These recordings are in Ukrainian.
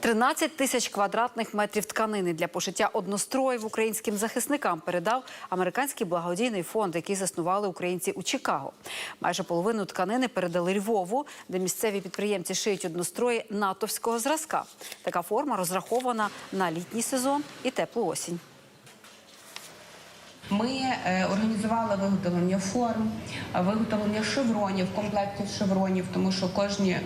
13 тисяч квадратних метрів тканини для пошиття одностроїв українським захисникам передав американський благодійний фонд, який заснували українці у Чикаго. Майже половину тканини передали Львову, де місцеві підприємці шиють однострої натовського зразка. Така форма розрахована на літній сезон і теплу осінь. Ми е, організували виготовлення форм, виготовлення шевронів, комплектів шевронів, тому що кожні.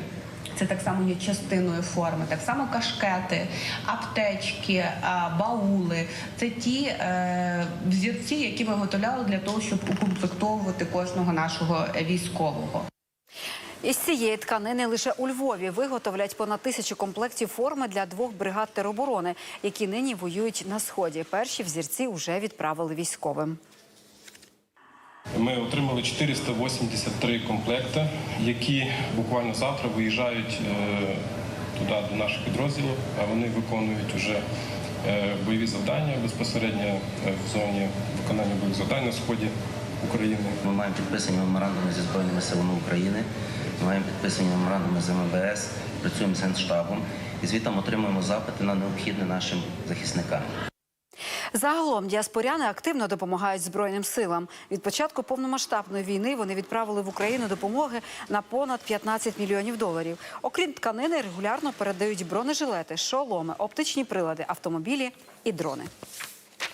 Це так само є частиною форми, так само кашкети, аптечки, е, баули. Це ті е, взірці, які виготовляли для того, щоб укомплектовувати кожного нашого військового. Із цієї тканини лише у Львові виготовлять понад тисячу комплектів форми для двох бригад тероборони, які нині воюють на сході. Перші взірці вже відправили військовим. Ми отримали 483 комплекти, які буквально завтра виїжджають е, туди до наших підрозділів, а вони виконують вже е, бойові завдання безпосередньо е, в зоні виконання бойових завдань на сході України. Ми маємо підписані меморандуми зі Збройними силами України, ми маємо підписані меморандуми з МВС, працюємо з Генштабом і звітом отримуємо запити на необхідне нашим захисникам. Загалом діаспоряни активно допомагають збройним силам. Від початку повномасштабної війни вони відправили в Україну допомоги на понад 15 мільйонів доларів. Окрім тканини, регулярно передають бронежилети, шоломи, оптичні прилади, автомобілі і дрони.